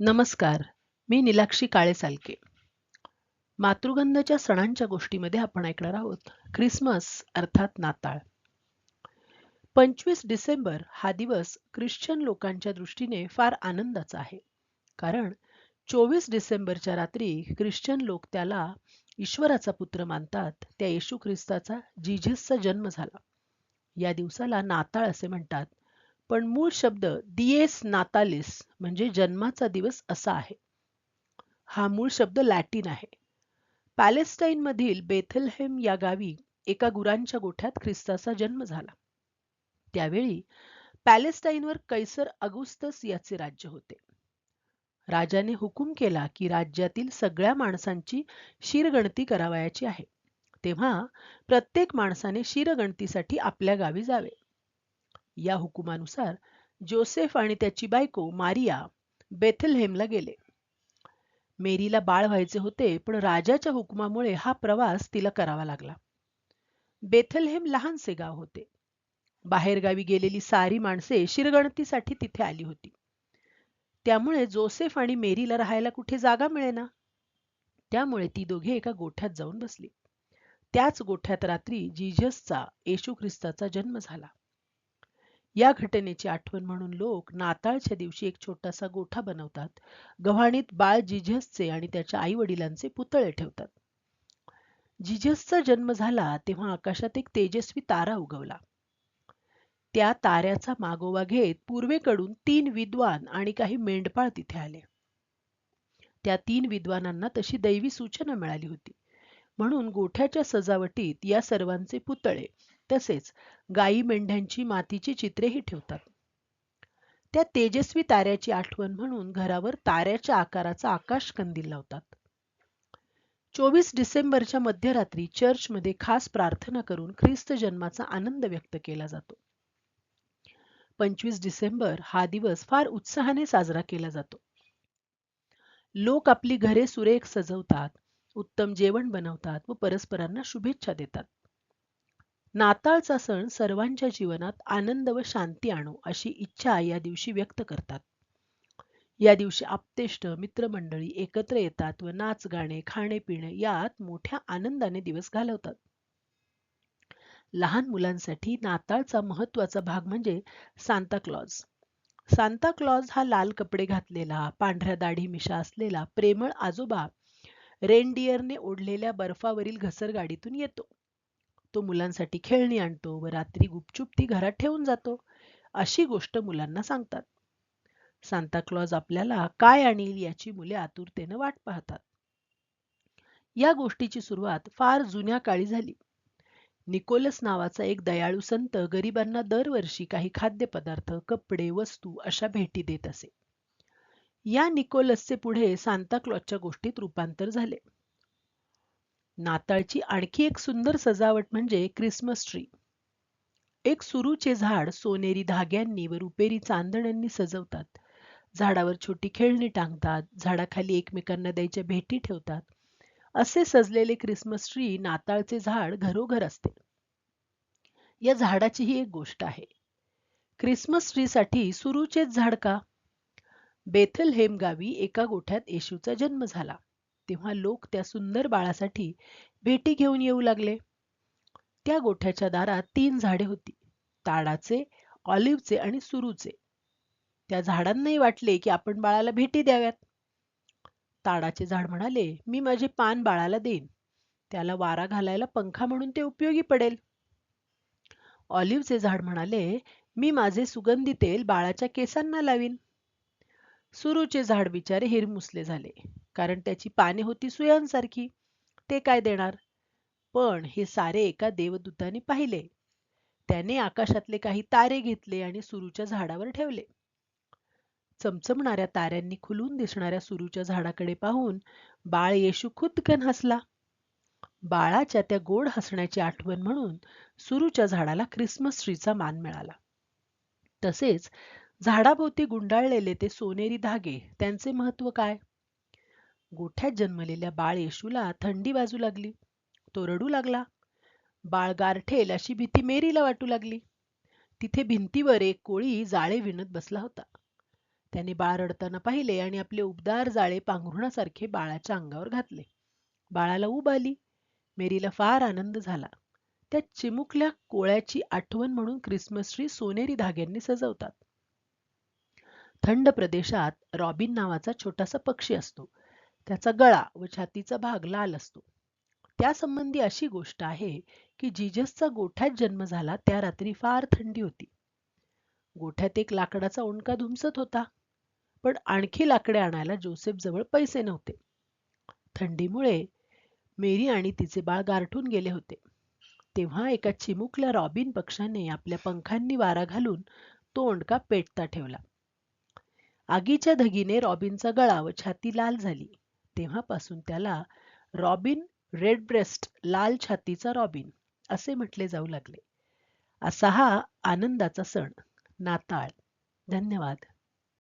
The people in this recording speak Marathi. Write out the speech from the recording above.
नमस्कार मी निलाक्षी काळे सालके. मातृगंधाच्या सणांच्या गोष्टीमध्ये आपण ऐकणार आहोत ख्रिसमस अर्थात नाताळ. पंचवीस डिसेंबर हा दिवस ख्रिश्चन लोकांच्या दृष्टीने फार आनंदाचा आहे. कारण चोवीस डिसेंबरच्या रात्री ख्रिश्चन लोक त्याला ईश्वराचा पुत्र मानतात त्या येशू ख्रिस्ताचा जिझसचा जन्म झाला. या दिवसाला नाताळ असे म्हणतात पण मूळ शब्द दिएस नातालिस म्हणजे जन्माचा दिवस असा आहे. हा मूळ शब्द लॅटिन आहे. पॅलेस्टाईनमधील बेथलहेम या गावी एका गुरांच्या गोठ्यात ख्रिस्ताचा जन्म झाला. त्यावेळी पॅलेस्टाईनवर कैसर अगुस्तस याचे राज्य होते. राजाने हुकूम केला की राज्यातील सगळ्या माणसांची शिरगणती करावयाची आहे. तेव्हा प्रत्येक माणसाने शिरगणतीसाठी आपल्या गावी जावे. या हुकुमानुसार जोसेफ आणि त्याची बायको मारिया बेथलहेमला गेले. मेरीला बाळ व्हायचे होते पण राजाच्या हुकुमामुळे हा प्रवास तिला करावा लागला. बेथलहेम लहानसे गाव होते. बाहेरगावी गेलेली सारी माणसे शिरगणतीसाठी तिथे आली होती. त्यामुळे जोसेफ आणि मेरीला राहायला कुठे जागा मिळेना? त्यामुळे ती दोघे एका गोठ्यात जाऊन बसली. त्याच गोठ्यात रात्री जीजसचा येशू ख्रिस्ताचा जन्म झाला. या घटनेची आठवण म्हणून लोक नाताळच्या दिवशी एक छोटासा गोठा बनवतात. गव्हाणीत बाळ जिझसचे आणि त्याच्या आई वडिलांचे पुतळे ठेवतात. जिजसचा जन्म झाला तेव्हा आकाशात एक तेजस्वी तारा उगवला. त्या ताऱ्याचा मागोवा घेत पूर्वेकडून तीन विद्वान आणि काही मेंढपाळ तिथे आले. त्या तीन विद्वानांना तशी दैवी सूचना मिळाली होती. म्हणून गोठ्याच्या सजावटीत या सर्वांचे पुतळे तसेच गाई मेंढ्यांची मातीची चित्रेही ठेवतात. त्या तेजस्वी ताऱ्याची आठवण म्हणून घरावर ताऱ्याच्या आकाराचा आकाश कंदील लावतात. चोवीस डिसेंबरच्या मध्यरात्री चर्चमध्ये खास प्रार्थना करून ख्रिस्त जन्माचा आनंद व्यक्त केला जातो. पंचवीस डिसेंबर हा दिवस फार उत्साहाने साजरा केला जातो. लोक आपली घरे सुरेख सजवतात उत्तम जेवण बनवतात व परस्परांना शुभेच्छा देतात. नाताळचा सण सर्वांच्या जीवनात आनंद व शांती आणो अशी इच्छा या दिवशी व्यक्त करतात. या दिवशी आपतेष्ट मित्रमंडळी एकत्र येतात व नाच गाणे खाणे पिणे यात मोठ्या आनंदाने दिवस घालवतात. लहान मुलांसाठी नाताळचा महत्त्वाचा भाग म्हणजे सांता क्लॉज सांता क्लॉज हा लाल कपडे घातलेला पांढऱ्या दाढी मिशा असलेला प्रेमळ आजोबा रेनडिअरने ओढलेल्या बर्फावरील घसरगाडीतून येतो. तो मुलांसाठी खेळणी आणतो व रात्री गुपचूप ती घरात ठेवून जातो. अशी गोष्ट मुलांना सांगतात. सांताक्लॉज आपल्याला काय आणील याची मुले आतुरतेनं वाट पाहतात. या गोष्टीची सुरुवात फार जुन्या काळी झाली. निकोलस नावाचा एक दयाळू संत गरिबांना दरवर्षी काही खाद्यपदार्थ कपडे वस्तू अशा भेटी देत असे. या निकोलसचे पुढे सांताक्लॉजच्या गोष्टीत रूपांतर झाले. नाताळची आणखी एक सुंदर सजावट म्हणजे क्रिसमस ट्री. एक सुरूचे झाड सोनेरी धाग्यांनी व रुपेरी चांदण्यांनी सजवतात. झाडावर छोटी खेळणी टांगतात झाडाखाली एकमेकांना द्यायच्या भेटी ठेवतात. असे सजलेले क्रिसमस ट्री नाताळचे झाड घरोघर असते. या झाडाची ही एक गोष्ट आहे. क्रिसमस ट्रीसाठी सुरूचेच झाड का? बेथल हेम गावी एका गोठ्यात येशूचा जन्म झाला. तेव्हा लोक त्या सुंदर बाळासाठी भेटी घेऊन येऊ लागले. त्या गोठ्याच्या दारात तीन झाडे होती. ताडाचे ऑलिव्हचे आणि सुरूचे. त्या झाडांनाही वाटले की आपण बाळाला भेटी द्याव्यात. ताडाचे झाड म्हणाले मी माझे पान बाळाला देईन. त्याला वारा घालायला पंखा म्हणून ते उपयोगी पडेल. ऑलिव्हचे झाड म्हणाले मी माझे सुगंधी तेल बाळाच्या केसांना लावीन. सुरूचे झाड बिचारे हिरमुसले झाले. कारण त्याची पाने होती सुयांसारखी. ते काय देणार? पण हे सारे एका देवदूताने पाहिले. त्याने आकाशातले काही तारे घेतले आणि सुरूच्या झाडावर ठेवले. चमचमणाऱ्या ताऱ्यांनी खुलून दिसणाऱ्या सुरूच्या झाडाकडे पाहून बाळ येशू खुदकन हसला. बाळाच्या त्या गोड हसण्याची आठवण म्हणून सुरूच्या झाडाला क्रिसमस ट्रीचा मान मिळाला. तसेच झाडाभोवती गुंडाळलेले ते सोनेरी धागे त्यांचे महत्त्व काय? गोठ्यात जन्मलेल्या बाळ येशूला थंडी वाजू लागली. तो रडू लागला. बाळ गारठेल अशी भीती मेरीला वाटू लागली. तिथे भिंतीवर एक कोळी जाळे विणत बसला होता. त्याने बाळ रडताना पाहिले आणि आपले उबदार जाळे पांघरुणासारखे बाळाच्या अंगावर घातले. बाळाला ऊब आली. मेरीला फार आनंद झाला. त्या चिमुकल्या कोळ्याची आठवण म्हणून क्रिसमस ट्री सोनेरी धाग्यांनी सजवतात. थंड प्रदेशात रॉबिन नावाचा छोटासा पक्षी असतो. त्याचा गळा व छातीचा भाग लाल असतो. त्यासंबंधी अशी गोष्ट आहे की जीजसचा गोठ्यात जन्म झाला त्या रात्री फार थंडी होती. गोठ्यात एक लाकडाचा ओंडका धुमसत होता. पण आणखी लाकडे आणायला जोसेफ जवळ पैसे नव्हते. थंडीमुळे मेरी आणि तिचे बाळ गारठून गेले होते. तेव्हा एका चिमुकल्या रॉबिन पक्षाने आपल्या पंखांनी वारा घालून तो ओंडका पेटता ठेवला. आगीच्या धगीने रॉबिनचा गळा व छाती लाल झाली. तेव्हापासून त्याला रॉबिन रेड ब्रेस्ट लाल छातीचा रॉबिन असे म्हटले जाऊ लागले. असा हा आनंदाचा सण. नाताळ. धन्यवाद.